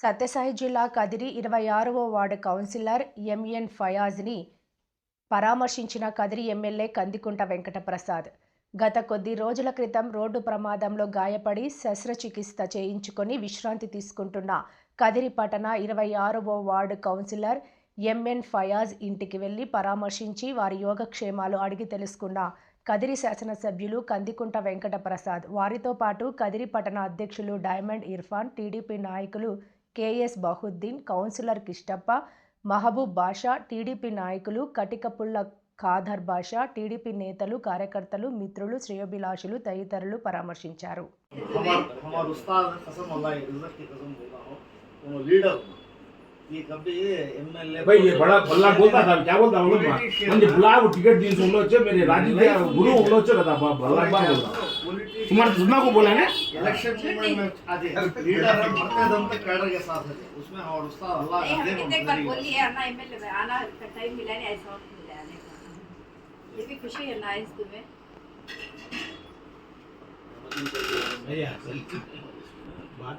సత్యసాయి జిల్లా కదిరి ఇరవై ఆరవ వార్డు కౌన్సిలర్ ఎంఎన్ ఫయాజ్ని పరామర్శించిన కదిరి ఎమ్మెల్యే కందికుంట వెంకటప్రసాద్. గత కొద్ది రోజుల క్రితం రోడ్డు ప్రమాదంలో గాయపడి శస్త్రచికిత్స చేయించుకొని విశ్రాంతి తీసుకుంటున్న కదిరి పట్టణ ఇరవై ఆరవ వార్డు కౌన్సిలర్ ఎంఎన్ ఫయాజ్ ఇంటికి వెళ్ళి పరామర్శించి వారి యోగక్షేమాలు అడిగి తెలుసుకున్న కదిరి శాసనసభ్యులు కందికుంట వెంకటప్రసాద్. వారితో పాటు కదిరి పట్టణ అధ్యక్షులు డైమండ్ ఇర్ఫాన్ టీడీపీ నాయకులు KS Bahuddin councillor Kishtappa Mahaboob Basha TDP నాయకులు కటికపుల్ల ఖాదర్ బాషా టీడీపీ నేతలు కార్యకర్తలు మిత్రులు శ్రేయోభిలాషులు తదితరులు పరామర్శించారు हमार हमार उस्ताद ने कसम अल्लाह की इज्जत की कसम बोल रहा हूँ वो लीडर ये कभी एमएलए भाई ये बड़ा बल्ला बोलता था क्या बोलता हूँ మంది బ్లాగ్ టికెట్ తీసి ఉండొచ్చు మీరు రాజకీయ గురువు ఉండొచ్చు కదా బా- బల్లా బా बोलता तुम्हारे दुना को बोला ना इलेक्शन लीडर ಅಂತ ಕಡಗೆ ಸಾಧನೆ उसमें और उसका अल्लाह दे हमने कल बोली है ना एमएलए में आना का मिला नहीं ऐसा वक्त मिला नहीं ये भी खुशी है ना इस तुम्हें भैया बात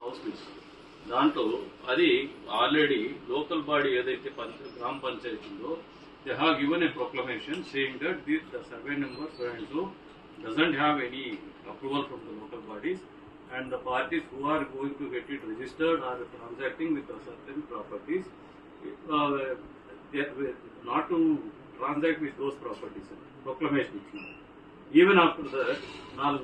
దాంట్లో అది ఆల్రెడీ లోకల్ బాడీ ఏదైతే పంచ గ్రామ పంచాయతీ ఉందో they have given a proclamation saying that the the survey number so doesn't have any approval from the local bodies and the parties who are going to get it registered or transacting with certain properties not to transact with those properties proclamation ఇచ్చిన even after the నాలుగు